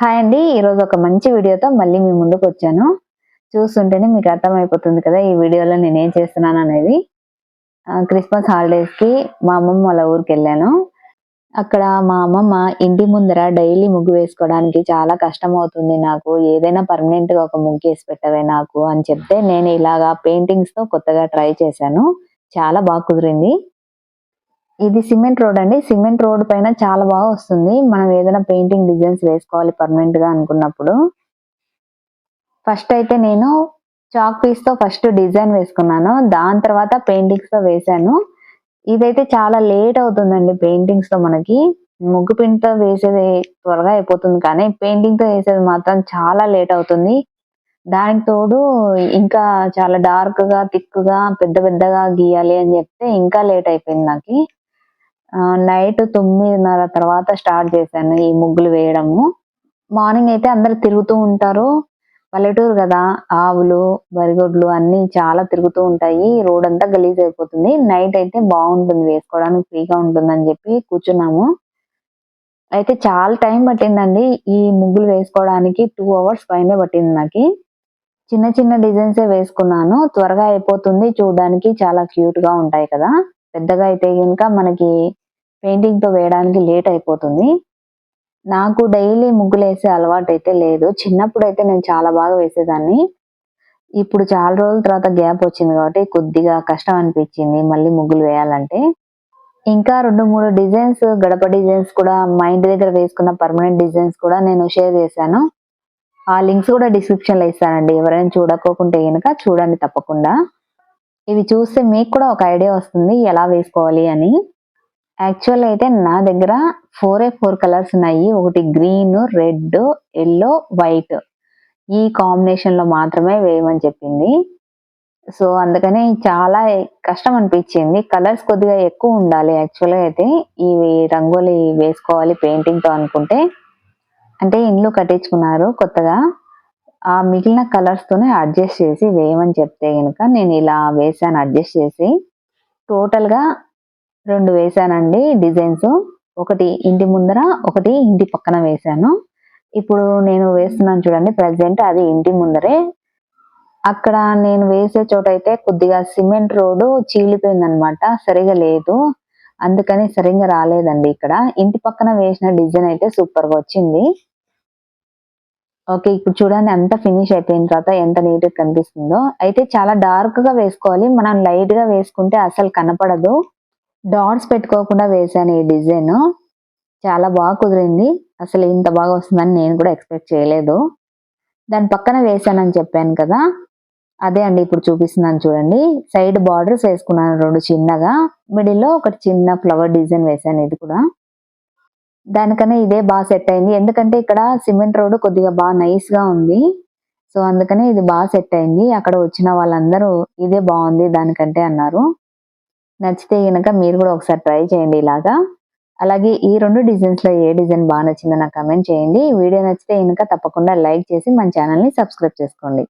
Hi అండి. ఈరోజు ఒక మంచి వీడియోతో మళ్ళీ మీ ముందుకు వచ్చాను. చూస్తుంటేనే మీకు అర్థమైపోతుంది కదా ఈ వీడియోలో నేను ఏం చేస్తున్నాను అనేది. క్రిస్మస్ హాలిడేస్కి మా అమ్మమ్మ వాళ్ళ ఊరికి వెళ్ళాను. అక్కడ మా అమ్మమ్మ ఇంటి ముందర డైలీ ముగ్గు వేసుకోవడానికి చాలా కష్టం అవుతుంది నాకు. ఏదైనా పర్మనెంట్గా ఒక ముగ్గు వేసి పెట్టవే నాకు అని చెప్తే నేను ఇలాగా పెయింటింగ్స్తో కొత్తగా ట్రై చేశాను. చాలా బాగా కుదిరింది. ఇది సిమెంట్ రోడ్ అండి. సిమెంట్ రోడ్ పైన చాలా బాగా వస్తుంది. మనం ఏదైనా పెయింటింగ్ డిజైన్స్ వేసుకోవాలి పర్మనెంట్గా అనుకున్నప్పుడు. ఫస్ట్ అయితే నేను చాక్ పీస్తో ఫస్ట్ డిజైన్ వేసుకున్నాను. దాని తర్వాత పెయింటింగ్స్తో వేసాను ఇదైతే చాలా లేట్ అవుతుందండి పెయింటింగ్స్తో మనకి. ముగ్గు పిండితో వేసేది త్వరగా అయిపోతుంది కానీ పెయింటింగ్తో వేసేది మాత్రం చాలా లేట్ అవుతుంది. దానికి తోడు ఇంకా చాలా డార్క్గా థిక్గా పెద్ద పెద్దగా గీయాలి అని చెప్తే ఇంకా లేట్ అయిపోయింది నాకు. నైట్ తొమ్మిదిన్నర తర్వాత స్టార్ట్ చేశాను ఈ ముగ్గులు వేయడము. మార్నింగ్ అయితే అందరు తిరుగుతూ ఉంటారు. పల్లెటూరు కదా ఆవులు బరిగొడ్లు అన్ని చాలా తిరుగుతూ ఉంటాయి. రోడ్ అంతా గలీజ్ అయిపోతుంది. నైట్ అయితే బాగుంటుంది వేసుకోవడానికి ఫ్రీగా ఉంటుంది అని చెప్పి కూర్చున్నాము. అయితే చాలా టైం పట్టిందండి ఈ ముగ్గులు వేసుకోవడానికి. టూ అవర్స్ పైనే పట్టింది నాకు. చిన్న చిన్న డిజైన్స్ వేసుకున్నాను. త్వరగా అయిపోతుంది. చూడడానికి చాలా క్యూట్గా ఉంటాయి కదా. పెద్దగా అయితే కనుక మనకి పెయింటింగ్తో వేయడానికి లేట్ అయిపోతుంది. నాకు డైలీ ముగ్గులు వేసే అలవాటు అయితే లేదు. చిన్నప్పుడు అయితే నేను చాలా బాగా వేసేదాన్ని. ఇప్పుడు చాలా రోజుల తర్వాత గ్యాప్ వచ్చింది కాబట్టి కొద్దిగా కష్టం అనిపించింది మళ్ళీ ముగ్గులు వేయాలంటే. ఇంకా రెండు మూడు డిజైన్స్ గడప డిజైన్స్ కూడా మా ఇంటి దగ్గర వేసుకున్న పర్మనెంట్ డిజైన్స్ కూడా నేను షేర్ చేశాను. ఆ లింక్స్ కూడా డిస్క్రిప్షన్లో ఇస్తానండి. ఎవరైనా చూడకోకుంటే కనుక చూడండి తప్పకుండా. ఇవి చూస్తే మీకు కూడా ఒక ఐడియా వస్తుంది ఎలా వేసుకోవాలి అని. యాక్చువల్ అయితే నా దగ్గర ఫోర్ ఏ ఫోర్ కలర్స్ ఉన్నాయి. ఒకటి గ్రీన్ రెడ్ ఎల్లో వైట్ ఈ కాంబినేషన్లో మాత్రమే వేయమని చెప్పింది. సో అందుకని చాలా కష్టం అనిపించింది. కలర్స్ కొద్దిగా ఎక్కువ ఉండాలి యాక్చువల్గా అయితే. ఇవి రంగోలి వేసుకోవాలి పెయింటింగ్తో అనుకుంటే. అంటే ఇండ్లు కట్టించుకున్నారు కొత్తగా. ఆ మిగిలిన కలర్స్ తోనే అడ్జస్ట్ చేసి వేయమని చెప్తే కనుక నేను ఇలా వేసాను అడ్జస్ట్ చేసి. టోటల్గా రెండు వేసానండి డిజైన్స్ ఒకటి ఇంటి ముందర ఒకటి ఇంటి పక్కన వేసాను ఇప్పుడు నేను వేస్తున్నాను చూడండి ప్రజెంట్ అది ఇంటి ముందరే. అక్కడ నేను వేసే చోట అయితే కొద్దిగా సిమెంట్ రోడ్డు చీలిపోయింది అనమాట సరిగా లేదు. అందుకని సరిగా రాలేదండి ఇక్కడ. ఇంటి పక్కన వేసిన డిజైన్ అయితే సూపర్గా వచ్చింది. ఓకే ఇప్పుడు చూడండి అంతా ఫినిష్ అయిపోయిన తర్వాత ఎంత నీట్గా కనిపిస్తుందో. అయితే చాలా డార్క్గా వేసుకోవాలి. మనం లైట్గా వేసుకుంటే అసలు కనపడదు. డాట్స్ పెట్టుకోకుండా వేసాను ఈ డిజైన్ చాలా బాగా కుదిరింది. అసలు ఇంత బాగా వస్తుందని నేను కూడా ఎక్స్పెక్ట్ చేయలేదు. దాని పక్కన వేసానని చెప్పాను కదా. అదే అండి ఇప్పుడు చూపిస్తున్నాను చూడండి. సైడ్ బార్డర్స్ వేసుకున్నాను రెండు చిన్నగా. మిడిల్లో ఒకటి చిన్న ఫ్లవర్ డిజైన్ వేసాను ఇది కూడా. దానికన్నా ఇదే బాగా సెట్ అయింది. ఎందుకంటే ఇక్కడ సిమెంట్ రోడ్ కొద్దిగా బాగా నైస్గా ఉంది. సో అందుకనే ఇది బాగా సెట్ అయింది. అక్కడ వచ్చిన వాళ్ళందరూ ఇదే బాగుంది దానికంటే అన్నారు. నచ్చితే కనుక మీరు కూడా ఒకసారి ట్రై చేయండి ఇలాగా. అలాగే ఈ రెండు డిజైన్స్లో ఏ డిజైన్ బాగా నచ్చిందో నాకు కమెంట్ చేయండి. వీడియో నచ్చితే కనుక తప్పకుండా లైక్ చేసి మన ఛానల్ని సబ్స్క్రైబ్ చేసుకోండి.